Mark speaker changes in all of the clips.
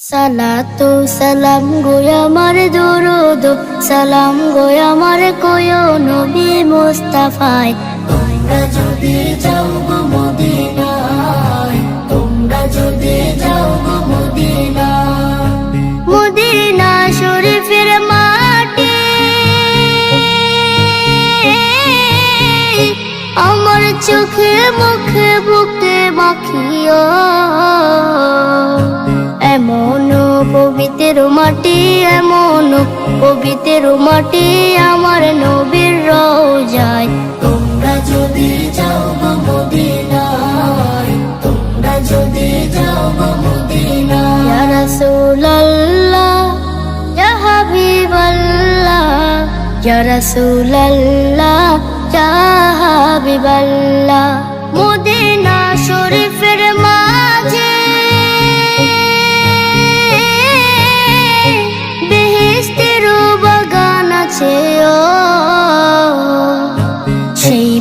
Speaker 1: সালাতু সালাম গোয় দরুদ, সালাম গোয় আমার কোয় নবী মুস্তাফায়। তোমরা যদি যাও গো মদিনায়, তোমরা যদি যাও গো মদিনা শরীফের মাটি, আমার চোখে মুখে বুকে মাখিও পবিত্র মাটি এমন পবিত্র মাটি আমার নবীর রোজায়। তোমরা যদি যাও গো মদিনায় তোমরা যদি যাও গো মদিনায়। ইয়া রাসূলুল্লাহ ইয়া হাবিবাল্লাহ ইয়া রাসূলুল্লাহ ইয়া হাবিবাল্লাহ।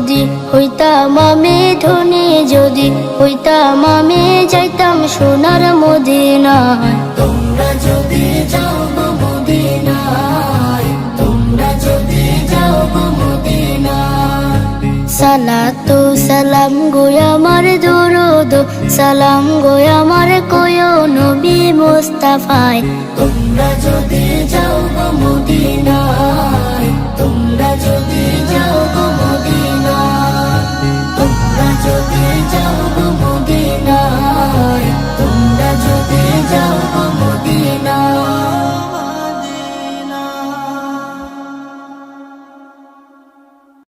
Speaker 1: যদি হইতাম আমি ধনী যদি হইতাম আমি যাইতাম সোনার মদিনায়। তোমরা যদি যাও গো মদিনায় তোমরা যদি যাও মদিনায়। সালাতু সালাম গোয় আমার দরুদ সালাম গোয় আমার কোয় নবী মুস্তাফায়। তোমরা যদি যাও গো মদিনায়